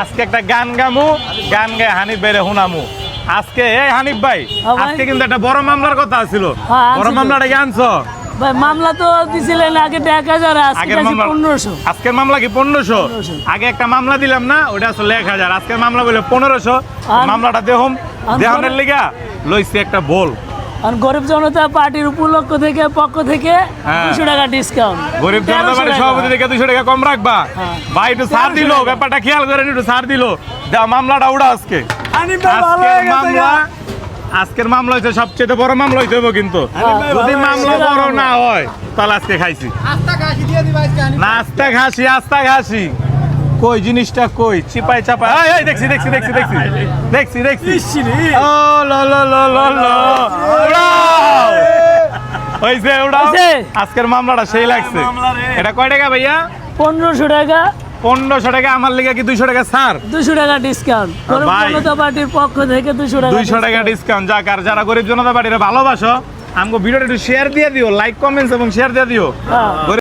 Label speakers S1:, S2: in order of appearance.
S1: আজকে একটা গান গামু গান গায়ে হানিফ বাইরে হুনামু। আজকে এই হানিফ ভাই
S2: হ্যাঁ
S1: আজকে কিন্তু একটা বড় মামলার কথা ছিল
S2: হ্যাঁ,
S1: বড়। মামলাটা কি আনছো?
S2: ভাই মামলা তো দিছিলেন আগে এক হাজার পনেরোশো।
S1: আজকের মামলা কি পনেরোশো? আগে একটা মামলা দিলাম না ওটা আসলে এক হাজার। আজকের মামলা বলে পনেরোশো। মামলাটা দেহম। দেহনের লিগা লইছি একটা বল।
S2: আর গরিব জনতা পার্টির উপলক্ষ থেকে পক্ষ থেকে
S1: হ্যাঁ।
S2: দুশো টাকা ডিসকাউন্ট
S1: গরিব জনতা পার্টির সভাপতি থেকে দুশো টাকা কম রাখবা।
S2: হ্যাঁ।
S1: ভাই একটু ছাড়
S2: 1300
S1: দিল ব্যাপারটা খেয়াল করেন একটু সার দিল। যা মামলাটা উড়া আজকে। আজকের মামলা আজকের মামলা হচ্ছে সবচেয়ে বড় মামলা হইতে হবে কিন্তু। যদি মামলা বড় না হয় তাহলে আজকে খাইছি। নাস্তা ঘাসি আস্তা ঘাসি। কই জিনিসটা কই? চিপাই চাপাই এই, এই দেখছি দেখছি দেখছি দেখছি। দেখছি দেখছি। ও লো লো লো লো হইছে
S2: ওটা?
S1: আজকের মামলাটা সেই লাগছে। এটা কয় টাকা ভাইয়া?
S2: পনেরোশো টাকা।
S1: পনেরোশো টাকা আমার লেগে কি দুইশো টাকা স্যার
S2: দুশো টাকা ডিসকাউন্ট জনতা পার্টির পক্ষ থেকে দুশো টাকা
S1: দুইশো টাকা ডিসকাউন্ট যাক আর যারা গরিব জনতা পার্টিরা ভালোবাসো আমাকে ভিডিওটা একটু শেয়ার দিয়ে দিও লাইক কমেন্টস এবং শেয়ার দিয়ে দিও।
S2: হ্যাঁ।